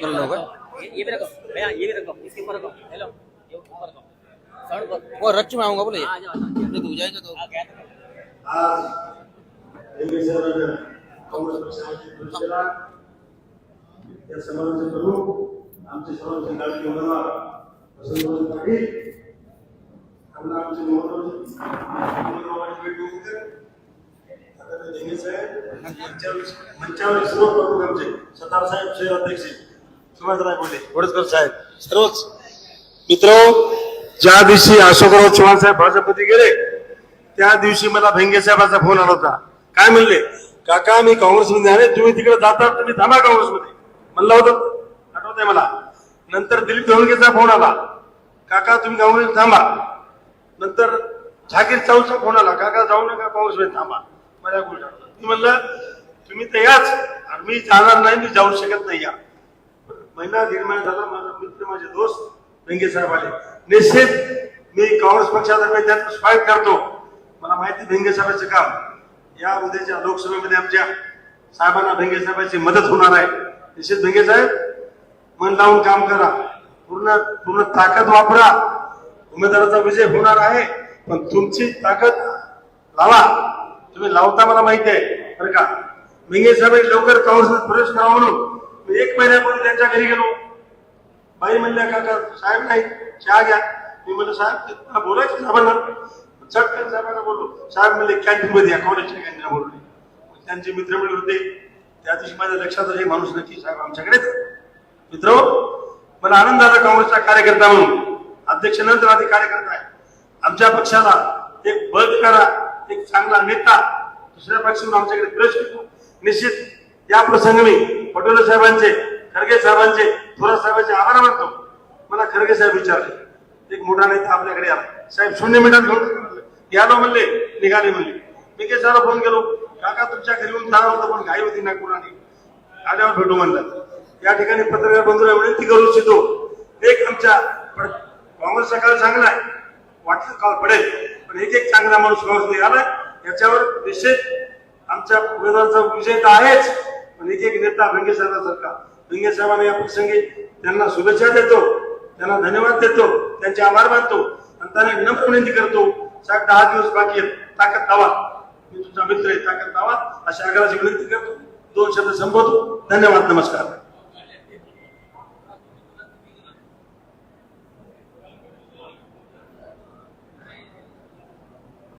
ये भी रखो भैया ये भी रखो इसके ऊपर रखो हेलो ये ऊपर रखो वो रख में आऊँगा बोले नहीं हाँ तो जाएगा तो या समालोचन करू आमचे समालोचन गाडगे उमेदवार वसंतभाऊ पाटील त्यांना आमचे महत्वाचे भेट होते आता ते देणेच आहे मंचावर सतार साहब से अध्यक्ष। सुभाषराव बोले वडसकर साहेब. सर्वच मित्र ज्या दिवशी अशोकराव चव्हाण साहेब भाजपमध्ये गेले त्या दिवशी मला भेंगे साहेबाचा फोन आला होता. काय म्हणले? काका मी काँग्रेसमध्ये आहे तुम्ही तिकडे जाता तुम्ही थांबा काँग्रेसमध्ये. म्हणलं होतं. आठवत आहे मला. नंतर दिलीप धोळगेचा फोन आला. काका तुम्ही काँग्रेस थांबा. नंतर झाकीर चाऊचा फोन आला. काका जाऊ नका काँग्रेसमध्ये थांबा. मला गोष्ट आठवतं. मी म्हणलं तुम्ही तर याच. आणि मी जाणार नाही मी जाऊ शकत नाही या. महिना दीड महिना झाला माझा मित्र माझे दोस्त व्यंगे साहेब आले. निश्चित मी काँग्रेस पक्षातर्फे त्यात स्वागत करतो. मला माहिती भेंगे साहेबांचं काम. या उद्याच्या लोकसभेमध्ये आमच्या साहेबांना भेंगे साहेबांची मदत होणार आहे. निश्चित भेंगे साहेब मन लावून काम करा. पूर्ण पूर्ण ताकद वापरा. उमेदवाराचा विजय होणार आहे पण तुमची ताकद लावा. तुम्ही लावता मला माहिती आहे बरं का? भेंगे साहेब लवकर काँग्रेसमध्ये प्रवेश करावा म्हणून एक महिन्यापूर्वी त्यांच्या घरी गेलो. बाई म्हणल्या काका साहेब नाही चहा घ्या. मी म्हणलं साहेब बोलायचं साहेबांना. चटकन साहेबांना बोललो. साहेब म्हणले कॅन्टीन मध्ये या कॉलेजच्या कॅन्टीन बोलले त्यांचे मित्र मिळले होते त्या दिवशी माझ्या लक्षात आले हे माणूस नक्की साहेब आमच्याकडेच मित्र मला आनंद आला काँग्रेसचा कार्यकर्ता म्हणून. अध्यक्ष नंतर आधी कार्यकर्ता आहे आमच्या पक्षाला एक बल करा एक चांगला नेता दुसऱ्या पक्षातून आमच्याकडे प्रवेश करतो निश्चित या प्रसंगी मी पटोले साहेबांचे खरगे साहेबांचे थोरात साहेबांचे आभार मानतो. मला खरगे साहेब विचारले. एक मोठा नेता आपल्याकडे आला. साहेब शून्य मिनिटात घेऊन जा म्हणले. यालो म्हणले निघाले म्हणले. मी काही सारा फोन केलो. काका तुमच्या घरी येऊन जाणार होतं पण घाई होती नागपुराने आल्यावर भेटू म्हणलं. या ठिकाणी पत्रकार बंधूला विनंती करू इच्छितो एक आमच्या पण काँग्रेसचा काळ चांगला आहे. वाटलं काळ पडेल. पण एक एक चांगला माणूस काँग्रेसमध्ये आलाय याच्यावर निश्चित आमच्या उमेदवाराचा विजय तर आहेच. पण एक एक नेता भेंगे साहेबांसारखा भेंगे साहेबांना या प्रसंगी त्यांना शुभेच्छा देतो त्यांना धन्यवाद देतो त्यांचे आभार मानतो. आणि त्यांना नम्र विनंती करतो साहेब दहा दिवस बाकी आहेत ताकद लावा. मी तुमचा मित्र आहे ताकद लावा. अशा आग्रहाची विनंती करतो. दोन शब्द संबोधतो धन्यवाद नमस्कार.